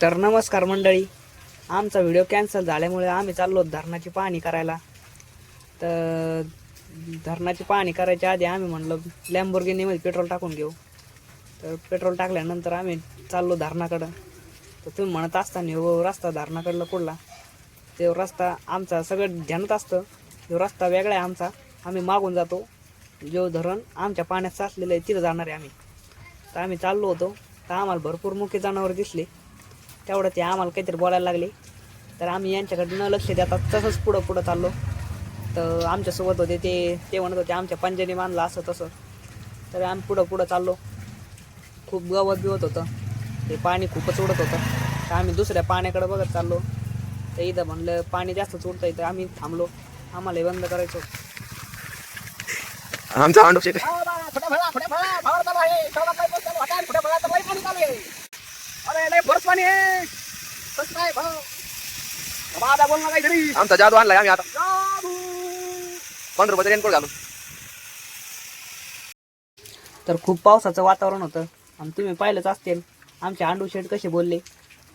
तर नमस्कार मंडळी. आमचा व्हिडिओ कॅन्सल झाल्यामुळे आम्ही चाललो धरणाची पाहणी करायला. तर धरणाची पाहणी करायच्या आधी आम्ही म्हणलो लॅम्बोर्गिनीमध्ये पेट्रोल टाकून घेऊ. तर पेट्रोल टाकल्यानंतर आम्ही चाललो धरणाकडं. तर तुम्ही म्हणत असताना हो रस्ता धरणाकडला कुठला? तो रस्ता आमचा सगळं ध्यानात असतं. तो रस्ता वेगळा आहे आमचा. आम्ही मागून जातो. जो धरण आमच्या पाण्यात साचलेलं आहे तिथं जाणार आहे आम्ही. तर आम्ही चाललो होतो. तर आम्हाला भरपूर मुख्य जनावर दिसले. तेवढं ते आम्हाला काहीतरी बोलायला लागले. तर आम्ही यांच्याकडे न लक्ष देता तसंच पुढं पुढं चाललो. तर आमच्यासोबत होते ते ते म्हणत होते आमच्या पंजाने बांधलं असं तसं. तर आम्ही पुढं पुढं चाललो. खूप गवत बिवत होतं. ते पाणी खूपच उडत होतं. तर आम्ही दुसऱ्या पाण्याकडे बघत चाललो. तर इथं म्हणलं पाणी जास्तच उडतंय. तर आम्ही थांबलो. आम्हाला बंद करायचं अरे लय भरत पाणी आहे. कसं काय भाऊ बाबा बोल ना काहीतरी. आमचा जादू आणलाय आम्ही आता. जादू. पंधरा रुपयाचा रेनकोट घालून. तर खूप पावसाचं वातावरण होतं. आणि तुम्ही पाहिलंच असतील. आमचे अंडू शेठ कसे बोलले.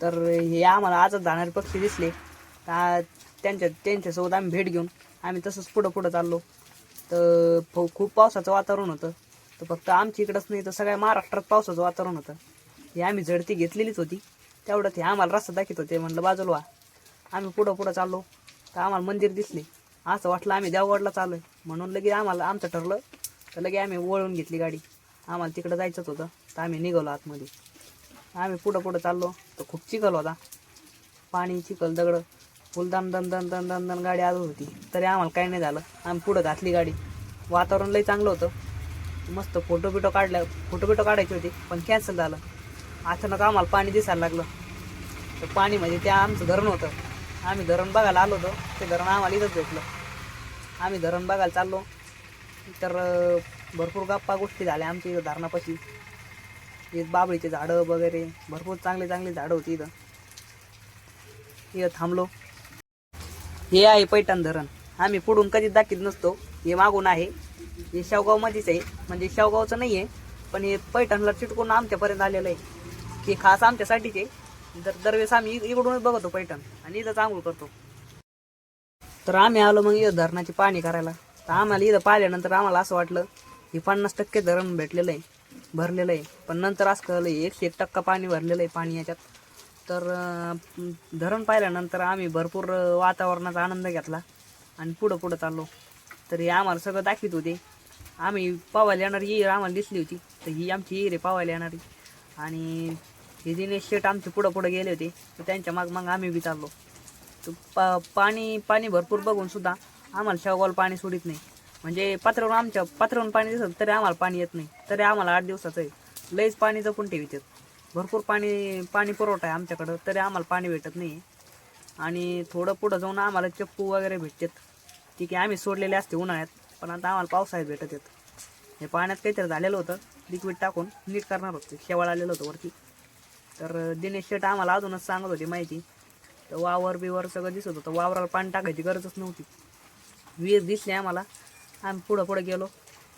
तर हे आम्हाला आजच जाणारे पक्षी दिसले. त्यांच्या त्यांच्यासोबत आम्ही भेट घेऊन आम्ही तसंच पुढं पुढं चाललो. तर खूप पावसाचं वातावरण होतं. तर फक्त आमच्या इकडंच नाही तर सगळ्या महाराष्ट्रात पावसाचं वातावरण होतं. हे आम्ही झडती घेतलेलीच होती. तेवढं ते आम्हाला रस्ता दाखवत होते म्हणलं बाजूला वा आम्ही पुढं पुढं चाललो तर आम्हाला मंदिर दिसले. असं वाटलं आम्ही देवगडला चाललोय. म्हणून लगे आम्हाला आमचं ठरलं तर लगे आम्ही वळून घेतली गाडी. आम्हाला तिकडं जायचंच होतं तर आम्ही निघालो आतमध्ये. आम्ही पुढं पुढं चाललो तर खूप चिखल होता. पाणी चिखल दगड फुल दन दन दन दन दन दन गाडी आजच होती. तरी आम्हाला काही नाही झालं. आम्ही पुढं घातली गाडी. वातावरण लई चांगलं होतं. मस्त फोटो बिटो काढल्या फोटो बिटो काढायचे होते पण कॅन्सल झालं. अचानक आम्हाला पाणी दिसायला लागलं. तर पाणी म्हणजे ते आमचं धरण होतं. आम्ही धरण बघायला आलो होतो. ते धरण आम्हाला इथंच भेटलं. आम्ही धरण बघायला चाललो. तर भरपूर गप्पा गोष्टी झाल्या आमच्या इथं धरणापाशी. इथं बाबळीचे झाडं वगैरे भरपूर चांगले चांगले झाडं होती इथं. इथं थांबलो. हे आहे पैठण धरण. आम्ही पुढून कधीच दाखीत नसतो. हे मागून आहे. हे शेवगावमध्येच आहे. म्हणजे शेवगावचं नाही आहे पण हे पैठणला चिटकून आमच्यापर्यंत आलेलं आहे. हे खास आमच्यासाठीच आहे. दर दरवेळेस आम्ही इकडूनच बघतो पैठण आणि इथं आंघोळ करतो. तर आम्ही आलो मग इथं धरणाची पाणी करायला. तर आम्हाला इथं पाहिल्यानंतर आम्हाला असं वाटलं की पन्नास टक्के धरण भेटलेलं आहे भरलेलं आहे. पण नंतर असं कळलं एकशे एक टक्का पाणी भरलेलं आहे पाणी याच्यात. तर धरण पाहिल्यानंतर आम्ही भरपूर वातावरणाचा आनंद घेतला आणि पुढं पुढं चाललो. तर हे आम्हाला सगळं दाखवित होते. आम्ही पावायला येणारी येईल आम्हाला दिसली होती. तर ही आमची येईल आहे पावायला येणारी. आणि हे दिनेश शेट आमचे पुढं पुढं गेले होते. तर त्यांच्या माग मग आम्ही बी चाललो. तर पा पाणी पाणी भरपूर बघून सुद्धा आम्हाला शेवगावला पाणी सोडित नाही. म्हणजे पात्रावर आमच्या पात्रावरून पाणी दिसत तरी आम्हाला पाणी येत नाही. तरी आम्हाला आठ दिवसाचं आहे. लईच पाणी जपून ठेवितात भरपूर पाणी पाणी पुरवठा आहे आमच्याकडं तरी आम्हाला पाणी भेटत नाही. आणि थोडं पुढं जाऊन आम्हाला चप्पू वगैरे भेटतात. ठीक आहे आम्ही सोडलेले असते उन्हाळ्यात. पण आता आम्हाला पावसाळ्यात भेटत येत हे पाण्यात काहीतरी झालेलं होतं. लिक्विड टाकून नीट करणार होतं. शेवाळ आलेलं होतं वरती. तर दिनेश शेट आम्हाला अजूनच सांगत होती माहिती. तर वावर बिवर सगळं दिसत होतं. वावराला पाणी टाकायची गरजच नव्हती. वीज दिसली आम्हाला. आम्ही पुढं पुढं गेलो.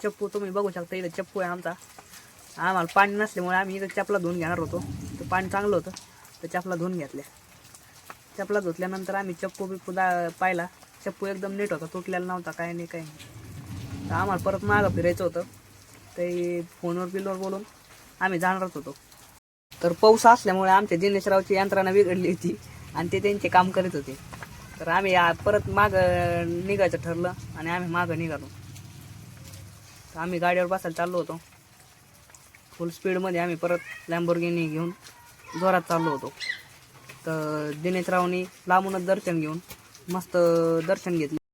चप्पू तुम्ही बघू शकता इथं चप्पू आहे आमचा. आम्हाला पाणी नसल्यामुळे आम्ही इथं चपला धुवून घेणार होतो. तर पाणी चांगलं होतं. तर चपला धुवून घेतल्या. चपला धुतल्यानंतर आम्ही चप्पू बिप्पू दा पाहिला. चप्पू एकदम नीट होता. तुटलेला नव्हता. काय नाही काय नाही. तर आम्हाला परत मागं फिरायचं होतं. ते फोनवर बिलवर बोलून आम्ही जाणारच होतो. तर पाऊस असल्यामुळे आमच्या दिनेशरावची यंत्रणा बिघडली होती आणि ते त्यांचे काम करीत होते. तर आम्ही परत मागं निघायचं ठरलं आणि आम्ही मागं निघालो. तर आम्ही गाडीवर बसायला चाललो होतो. फुल स्पीडमध्ये आम्ही परत लॅम्बोर्गिनी घेऊन जोरात चाललो होतो. तर दिनेशरावनी लांबूनच दर्शन घेऊन मस्त दर्शन घेतलं.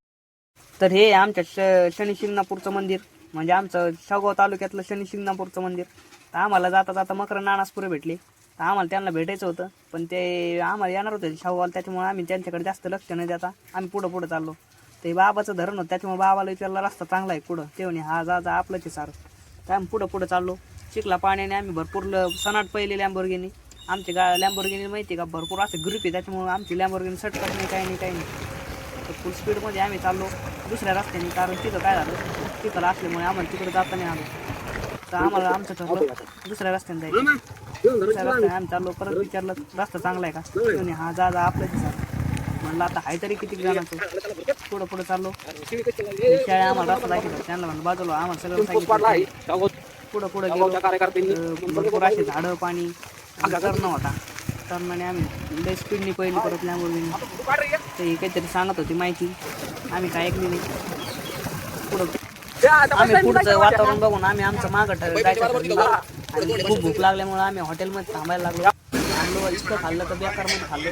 तर हे आमच्या श शनी शिंगणापूरचं मंदिर. म्हणजे आमचं शेवगाव तालुक्यातलं शनी शिंगणापूरचं मंदिर. तर आम्हाला जाता जाता मकर नानासपुरे भेटले. तर आम्हाला त्यांना भेटायचं होतं. पण ते आम्हाला येणार होते शेवगावला त्याच्यामुळे आम्ही त्यांच्याकडे जास्त लक्ष न देता. आम्ही पुढं पुढं चाललो. ते बाबाचं धरण होतं. त्याच्यामुळे बाबाला विचारला रस्ता चांगला आहे पुढं. ते म्हणे हा जा जा आपलं आहे सारं. तर आम्ही पुढं पुढं चाललो. चिखला पाण्याने आम्ही भरपूर ल सनाट पहिले लॅम्बोर्गिनी आमची गा लॅम्बोर्गिनी माहिती आहे का? भरपूर असं ग्रुप आहे. त्याच्यामुळे आमची लॅम्बोर्गिनी सटकत नाही काही नाही काही नाही. तर फुल स्पीडमध्ये आम्ही चाललो. दुसऱ्या रस्त्याने कारण तिथं काय झालं? तिथं असल्यामुळे आम्हाला तिकडे जाता नाही आलो. तर आम्हाला आमचं ठरलं दुसऱ्या रस्त्याने जायचं. दुसऱ्या रस्त्याने आम्ही चाललो परत विचारलं रस्ता चांगला आहे का? म्हणे हा जा जा आपल्या म्हणलं आता हाय तरी किती जणांचं? पुढं पुढं चाललो. शाळा आम्हाला रस्ता दाखवला. त्यांना म्हणलं बाजूला आम्हाला सगळं सांगितलं. पुढं पुढं गेलो. भरपूर असे झाडं पाणी करणं होता. तरणाने आम्ही लय स्पीडनी पहिली परत लॅम्बोर्गिनी ते हे काहीतरी सांगत होती माहिती. आम्ही काय ऐकली नाही पुढं आम्ही पुढचं वातावरण बघून आम्ही आमचं मागं ठर-. आणि खूप भूक लागल्यामुळे आम्ही हॉटेलमध्ये थांबायला लागलो. आणलो इतकं खाल्लं तर बेकारमध्ये खाल्लं.